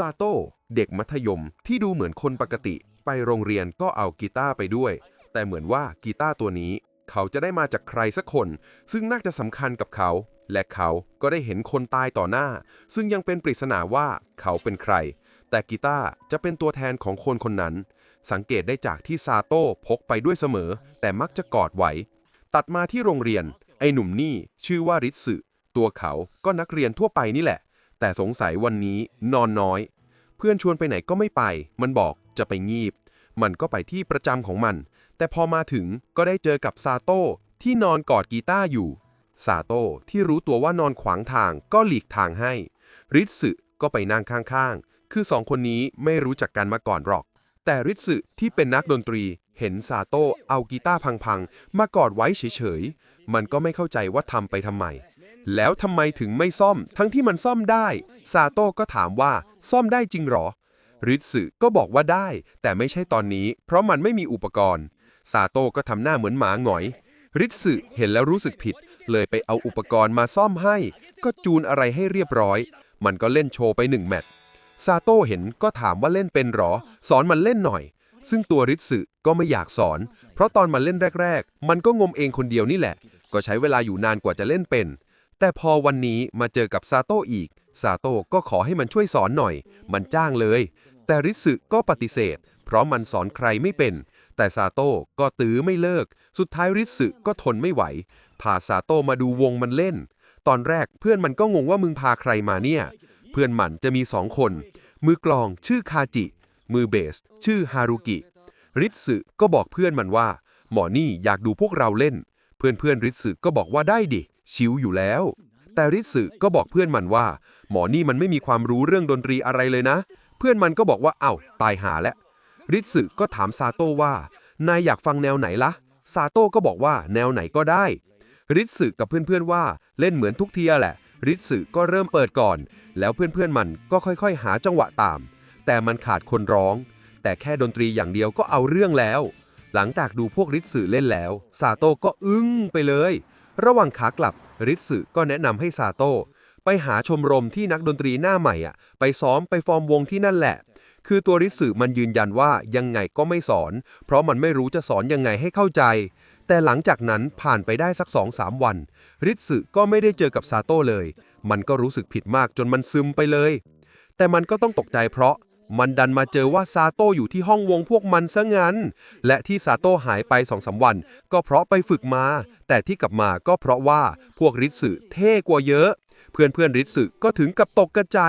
ซาโต้เด็กมัธยมที่ดูเหมือนคนปกติ ไปโรงเรียนก็เอากีตาร์ไปด้วย แต่เหมือนว่ากีตาร์ตัวนี้ เขาจะได้มาจากใครสักคน ซึ่งน่าจะสำคัญกับเขา และเขาก็ได้เห็นคนตายต่อหน้า ซึ่งยังเป็นปริศนาว่าเขาเป็นใคร แต่กีตาร์จะเป็นตัวแทนของคนคนนั้น สังเกตได้จากที่ซาโต้พกไปด้วยเสมอ แต่มักจะกอดไว้ ตัดมาที่โรงเรียน ไอ้หนุ่มนี่ชื่อว่าริสึตัวเขาก็นักเรียนทั่วไปนี่แหละ แต่สงสัยวันนี้นอนน้อย เพื่อนชวนไปไหนก็ไม่ไป มันบอกจะไปงีบ มันก็ไปที่ประจำของมัน แต่พอมาถึงก็ได้เจอกับซาโต้ที่นอนกอดกีตาร์อยู่ ซาโต้ที่รู้ตัวว่านอนขวางทางก็หลีกทางให้ ริสึก็ไปนั่งข้างๆ คือสองคนนี้ไม่รู้จักกันมาก่อนหรอก แต่ริสึที่เป็นนักดนตรีเห็นซาโต้เอากีตาร์พังๆ มากอดไว้เฉยๆ มันก็ไม่เข้าใจว่าทำไปทำไม แล้วทำไมถึงไม่ซ่อม ทั้งที่มันซ่อมได้ ซาโต้ก็ถามว่าซ่อมได้จริงหรอ ริสึก็บอกว่าได้ แต่ไม่ใช่ตอนนี้ เพราะมันไม่มีอุปกรณ์ ซาโต้ก็ทำหน้าเหมือนหมาหงอย ริสึเห็นแล้วรู้สึกผิด เลยไปเอาอุปกรณ์มาซ่อมให้ ก็จูนอะไรให้เรียบร้อย มันก็เล่นโชว์ไปหนึ่งแมตช์ ซาโต้เห็นก็ถามว่าเล่นเป็นหรอ สอนมันเล่นหน่อย ซึ่งตัวริสึก็ไม่อยากสอน เพราะตอนมันเล่นแรก ๆ มันก็งมเองคนเดียวนี่แหละ ก็ใช้เวลาอยู่นานกว่าจะเล่นเป็น แต่พอวันนี้มาเจอกับซาโต้อีก ซาโต้ก็ขอให้มันช่วยสอนหน่อย มันจ้างเลย แต่ริสึก็ปฏิเสธ เพราะมันสอนใครไม่เป็น แต่ซาโต้ก็ตื้อไม่เลิก สุดท้ายริสึก็ทนไม่ไหว พาซาโต้มาดูวงมันเล่น ตอนแรกเพื่อนมันก็งงว่ามึงพาใครมาเนี่ย เพื่อนมันจะมีสองคน มือกลองชื่อคาจิ มือเบส ชื่อฮารุกิ ริสึก็บอกเพื่อนมันว่า หมอนี่อยากดูพวกเราเล่น เพื่อนเพื่อนริสึก็บอกว่าได้ดิ ชิวอยู่แล้ว แต่ริสึก็บอกเพื่อนมันว่า หมอนี่มันไม่มีความรู้เรื่องดนตรีอะไรเลยนะ เพื่อนมันก็บอกว่าเอ้าตายหาแล้วริสึก็ถามซาโต้ว่านายอยากฟังแนวไหนละ่ะซาโต้ก็บอกว่าแนวไหนก็ได้ริสึกับเพื่อนๆว่าเล่นเหมือนทุกเทียแหละริสึก็เริ่มเปิดก่อน แล้วเพื่อนๆมันก็ค่อยๆ หาจังหวะตาม แต่มันขาดคนร้อง แต่แค่ดนตรีอย่างเดียวก็เอาเรื่องแล้ว หลังจากดูพวกริสึเล่นแล้วซาโต้ก็อึ้งไปเลย ระหว่างขากลับริสึก็แนะนำให้ซาโต้ไปหาชมรมที่นักดนตรีหน้าใหม่อะ ไปซ้อมไปฟอร์มวงที่นั่นแหละ คือตัวริสึมันยืนยันว่ายังไงก็ไม่สอน เพราะมันไม่รู้จะสอนยังไงให้เข้าใจ แต่หลังจากนั้นผ่านไปได้สัก2-3วัน ริสึก็ไม่ได้เจอกับซาโต้เลย มันก็รู้สึกผิดมากจนมันซึมไปเลย แต่มันก็ต้องตกใจเพราะ มันดันมาเจอว่าซาโต้อยู่ที่ห้องวงพวกมันซะงั้น และที่ซาโต้หายไปสองสาวัน ก็เพราะไปฝึกมา แต่ที่กลับมาก็เพราะว่าพวกริสึเท่กว่าเยอะ เพื่อนเพื่อนริสึก็ถึงกับตกกระใจ